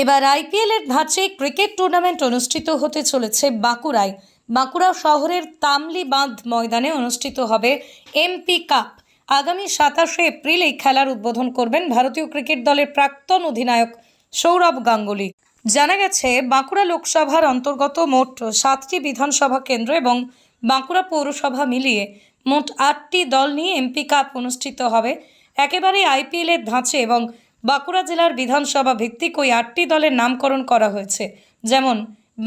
এবার আইপিএল এর ধাঁচে cricket tournament অনুষ্ঠিত হতে চলেছে বাঁকুড়ায়। বাঁকুড়া শহরের তামলি বাঁধ ময়দানে অনুষ্ঠিত হবে এমপি কাপ। আগামী সাতাশে এপ্রিল এই খেলার উদ্বোধন করবেন ভারতীয় ক্রিকেট দলের প্রাক্তন অধিনায়ক সৌরভ গাঙ্গুলি। জানা গেছে, বাঁকুড়া লোকসভার অন্তর্গত মোট সাতটি বিধানসভা কেন্দ্র এবং বাঁকুড়া পৌরসভা মিলিয়ে মোট আটটি দল নিয়ে এমপি কাপ অনুষ্ঠিত হবে। একেবারে আইপিএল এর ধাঁচে এবং বাঁকুড়া জেলার বিধানসভা ভিত্তিক ওই আটটি দলের নামকরণ করা হয়েছে, যেমন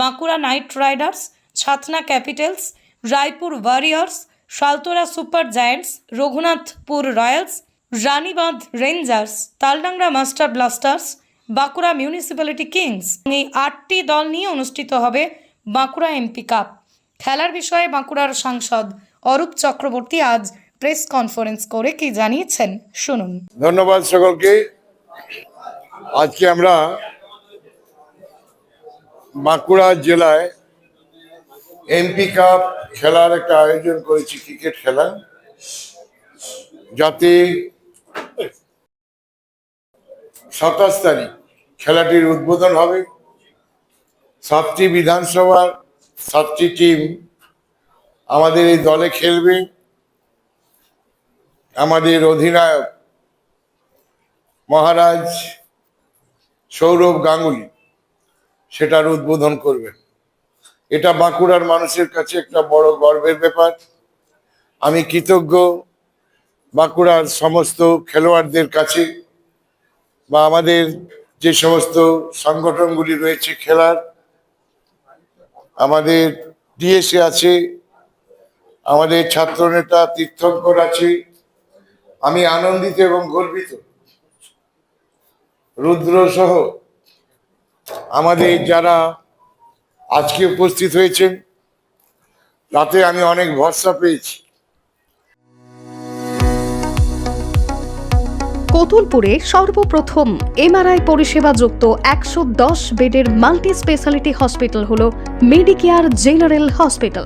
Bankura Knight Riders, Chhatna Capitals, Raipur Warriors Saltora Super Giants, Raghunathpur Royals, Ranibandh Rangers, Taldangra Master Blasters, Bankura Municipality Kings. এই আটটি দল নিয়ে অনুষ্ঠিত হবে বাঁকুড়া এমপি কাপ। খেলার বিষয়ে বাঁকুড়ার সাংসদ অরূপ চক্রবর্তী আজ প্রেস কনফারেন্স করে কি জানিয়েছেন, শুনুন। ধন্যবাদ সকলকে। আজকে আমরা বাঁকুড়া জেলায় এমপি কাপ খেলার একটা আয়োজন করেছি ক্রিকেট খেলা। যাতে সাতাশ তারিখ খেলাটির উদ্বোধন হবে। সাতটি বিধানসভার সাতটি টিম আমাদের এই দলে খেলবে। আমাদের অধিনায়ক মহারাজ সৌরভ গাঙ্গুলি সেটার উদ্বোধন করবেন। এটা বাঁকুড়ার মানুষের কাছে একটা বড় গর্বের ব্যাপার। আমি কৃতজ্ঞ বাঁকুড়ার সমস্ত খেলোয়াড়দের কাছে বা আমাদের যে সমস্ত সংগঠনগুলি রয়েছে খেলার, আমাদের ডিএসএ আছে, আমাদের ছাত্রনেতা তীর্থঙ্কর আছে। আমি আনন্দিত এবং গর্বিত রুদ্র সহ আমাদের যারা আজকে উপস্থিত হয়েছেন, তাতে আমি অনেক ভরসা পেয়েছি। কতুলপুরে সর্বপ্রথম এমআরআই পরিষেবা যুক্ত একশো দশ বেডের মাল্টি স্পেশালিটি হসপিটাল হল মেডিকেয়ার জেনারেল হসপিটাল।